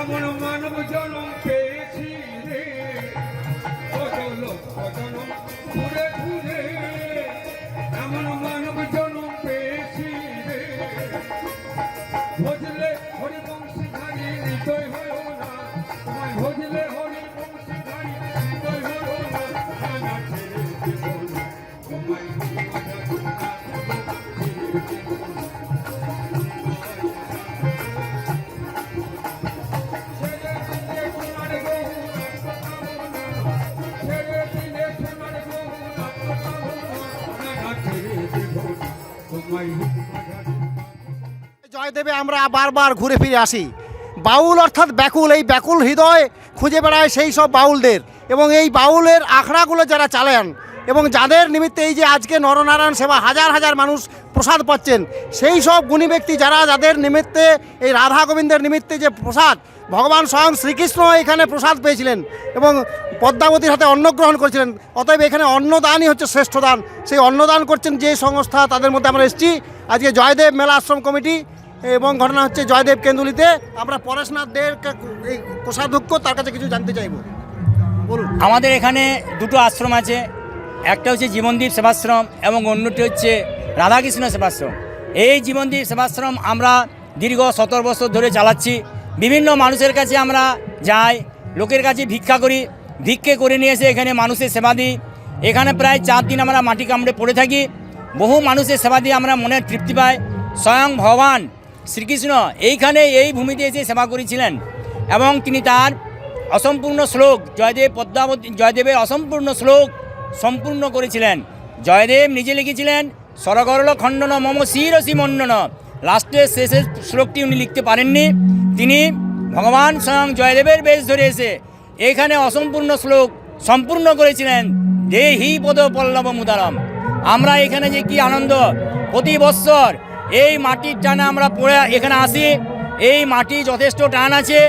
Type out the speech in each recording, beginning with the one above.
এমন মানব জনম পেয়েছি রে। কত লোক জনম ঘুরে ঘুরে। এমন মানব জনম জয়দেবে আমরা বারবার ঘুরে ফিরে আসি। বাউল অর্থাৎ ব্যাকুল, এই ব্যাকুল হৃদয় খুঁজে বেড়ায় সেই সব বাউলদের। এবং এই বাউলের আখড়াগুলো যারা চালান, এবং যাদের নিমিত্তে এই যে আজকে নরনারায়ণ সেবা হাজার হাজার মানুষ প্রসাদ পাচ্ছেন, সেই সব গুণী ব্যক্তি যারা যাদের নিমিত্তে, এই রাধা গোবিন্দের নিমিত্তে যে প্রসাদ, ভগবান স্বয়ং শ্রীকৃষ্ণ এখানে প্রসাদ পেয়েছিলেন এবং পদ্মাবতীর হাতে অন্ন গ্রহণ করেছিলেন। অতএব এখানে অন্নদানই হচ্ছে শ্রেষ্ঠ দান। সেই অন্নদান করছেন যে সংস্থা, তাদের মধ্যে আমরা এসেছি। আজকে জয়দেব মেলা আশ্রম কমিটি এবং ঘটনা হচ্ছে জয়দেব কেন্দুলিতে। আমরা পরেশনাথ দের এই কোষাধ্যক্ষ তার কাছে কিছু জানতে চাইব। বলুন। আমাদের এখানে দুটো আশ্রম আছে। একটা হচ্ছে জীবনদীপ সেবাশ্রম এবং অন্যটি হচ্ছে রাধাকৃষ্ণ সেবাশ্রম। এই জীবনদীপ সেবাশ্রম আমরা দীর্ঘ সতেরো বছর ধরে চালাচ্ছি। বিভিন্ন মানুষের কাছে আমরা যাই, লোকের কাছে ভিক্ষা করি। ভিক্ষে করে নিয়ে এসে এখানে মানুষের সেবা দিই। এখানে প্রায় চার দিন আমরা মাটি কামড়ে পড়ে থাকি। বহু মানুষের সেবা দিয়ে আমরা মনের তৃপ্তি পাই। স্বয়ং ভগবান শ্রীকৃষ্ণ এইখানে এই ভূমিতে এসে সেবা করেছিলেন এবং তিনি তার অসম্পূর্ণ শ্লোক জয়দেব পদ্মাবতী, জয়দেবের অসম্পূর্ণ শ্লোক সম্পূর্ণ করেছিলেন। জয়দেব নিজে লিখেছিলেন, সরগরল খণ্ডন মম শিরসি মণ্ডন লাস্টের শেষের শ্লোকটি উনি লিখতে পারেননি। তিনি ভগবান স্বয়ং জয়দেবের বেশ ধরে এসে এখানে অসম্পূর্ণ শ্লোক সম্পূর্ণ করেছিলেন, দেহি পদ পল্লব মুদারম। আমরা এখানে যে কি আনন্দ, প্রতি বৎসর এই মাটির টানে আমরা পড়ে এখানে আসি। এই মাটি যথেষ্ট টান আছে।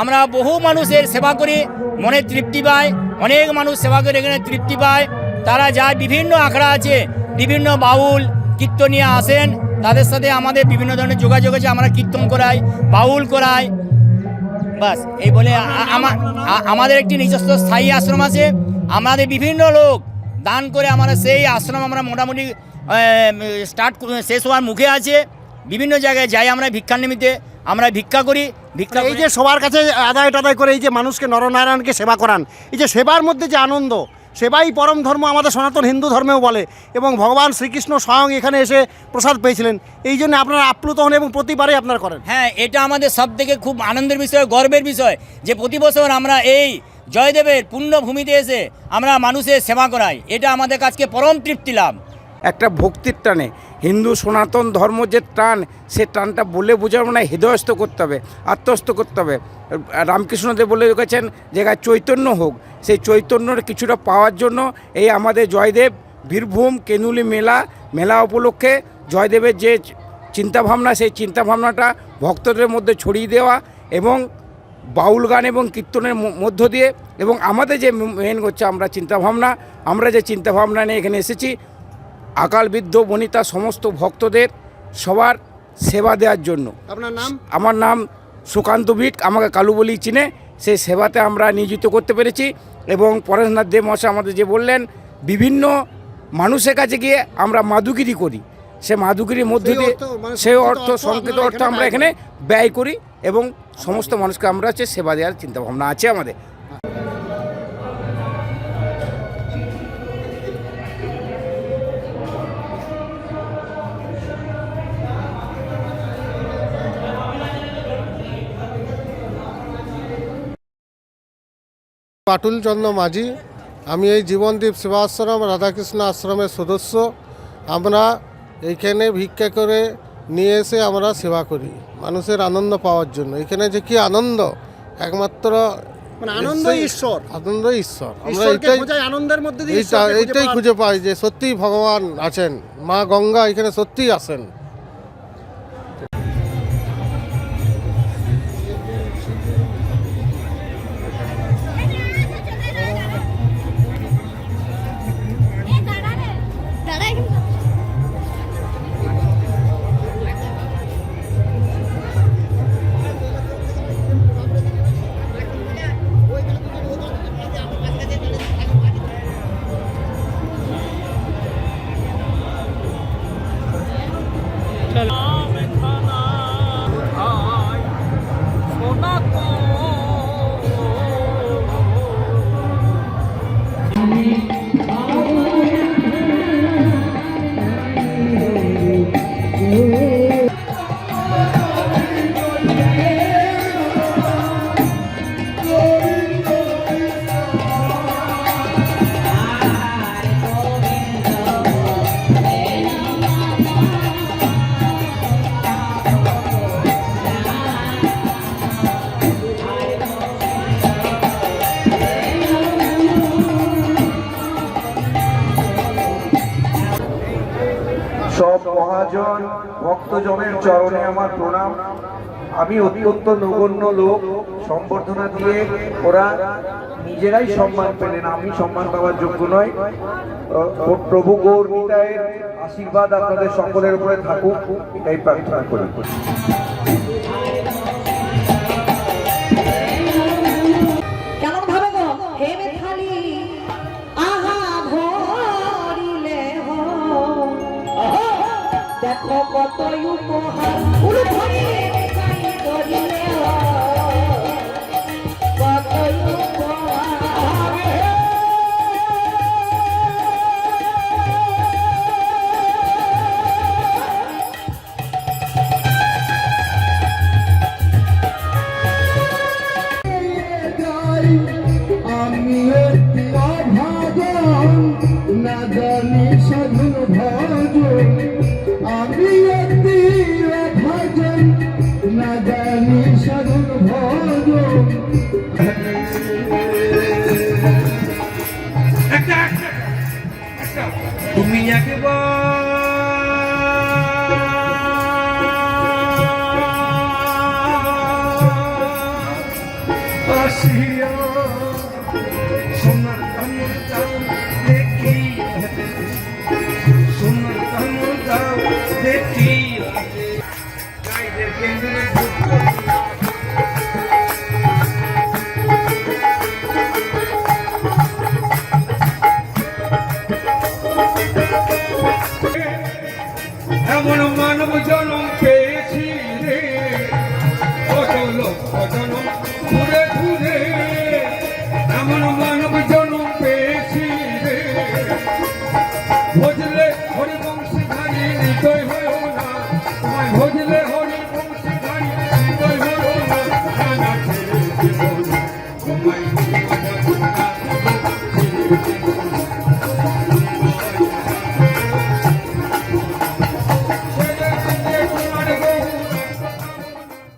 আমরা বহু মানুষের সেবা করি মনে তৃপ্তি পায় অনেক মানুষ সেবা করে এখানে তৃপ্তি পায়। তারা যায়, বিভিন্ন আখড়া আছে, বিভিন্ন বাউল কীর্তনিয়া আসেন। তাদের সাথে আমাদের বিভিন্ন ধরনের যোগাযোগ আছে, আমরা কীর্তন করাই, বাউল করাই। বাস, এই বলে আমাদের একটি নিজস্ব স্থায়ী আশ্রম আছে। আমাদের বিভিন্ন লোক দান করে আমরা সেই আশ্রম আমরা মোটামুটি স্টার্ট শেষ হওয়ার মুখে আছে। বিভিন্ন জায়গায় যাই আমরা ভিক্ষার নিমিত্তে আমরা ভিক্ষা করি ভিক্ষা এই যে সবার কাছে আদায় টাদায় করে এই যে মানুষকে নরনারায়ণকে সেবা করান এই যে সেবার মধ্যে যে আনন্দ সেবাই পরম ধর্ম আমাদের সনাতন হিন্দু ধর্মেও বলে এবং ভগবান শ্রীকৃষ্ণ স্বয়ং এখানে এসে প্রসাদ পেয়েছিলেন এই জন্য আপনারা আপ্লুত হন এবং প্রতিবারই আপনারা করেন। হ্যাঁ এটা আমাদের সব থেকে খুব আনন্দের বিষয় গর্বের বিষয় যে প্রতি বছর আমরা এই জয়দেবের পুণ্যভূমিতে এসে আমরা মানুষের সেবা করাই এটা আমাদের কাছকে পরম তৃপ্তি লাভ। একটা ভক্তির টানে। হিন্দু, সনাতন ধর্ম যে টান, সে টানটা বলে বোঝাবো না হৃদয়স্থ করতে হবে, আত্মস্থ করতে হবে। রামকৃষ্ণদেব বলে রেখেছেন জায়গায় চৈতন্য হোক, সেই চৈতন্যর কিছুটা পাওয়ার জন্য এই আমাদের জয়দেব, বীরভূম, কেনুলি মেলা মেলা উপলক্ষে জয়দেবের যে চিন্তাভাবনা, সেই চিন্তাভাবনাটা ভক্তদের মধ্যে ছড়িয়ে দেওয়া এবং বাউল গান এবং কীর্তনের মধ্য দিয়ে এবং আমাদের যে মেন হচ্ছে আমরা চিন্তাভাবনা, আমরা যে চিন্তাভাবনা নিয়ে এখানে এসেছি আকাল বৃদ্ধ বনিতা সমস্ত ভক্তদের সবার সেবা দেওয়ার জন্য। আপনার নাম? আমার নাম সুকান্ত বিট আমাকে কালু বলি চিনে। সেই সেবাতে আমরা নিয়োজিত করতে পেরেছি এবং পরেশনাথ দেব মশাই আমাদের যে বললেন বিভিন্ন মানুষের কাছে গিয়ে আমরা মাদুগিরি করি। সে মাদুগিরির মধ্যে দিয়ে মানে সেই অর্থ সংকৃত অর্থ আমরা এখানে ব্যয় করি এবং সমস্ত মানুষকে আমরা হচ্ছে সেবা দেওয়ার চিন্তাভাবনা আছে আমাদের। পাটুল চন্দ্র মাঝি। আমি এই জীবনদীপ সেবাশ্রম রাধাকৃষ্ণ আশ্রমের সদস্য। আমরা এইখানে ভিক্ষা করে নিয়ে এসে আমরা সেবা করি মানুষের আনন্দ পাওয়ার জন্য। এখানে যে কি আনন্দ? একমাত্র মানে আনন্দ ঈশ্বর। আনন্দ ঈশ্বর। আমরা এটাই আনন্দের মধ্যে দিয়ে খুঁজে এইটাই খুঁজে পাই যে সত্যিই ভগবান আছেন। মা গঙ্গা এখানে সত্যিই আসেন মহাজন, ভক্তজনের চরণে আমার প্রণাম। আমি অত্যন্ত নগণ্য লোক। সম্বর্ধনা দিয়ে ওরা নিজেরাই সম্মান পেলেন। আমি সম্মান পাওয়ার যোগ্য নয় প্রভু গৌর আশীর্বাদ আপনাদের সকলের উপরে থাকুক, এটাই প্রার্থনা করি। তুমি একবার আসিয়া সোনার কামড় দাও দেখি। সোনার গাইদের কেন্দ্রে এমন মানব জনম পেয়েছি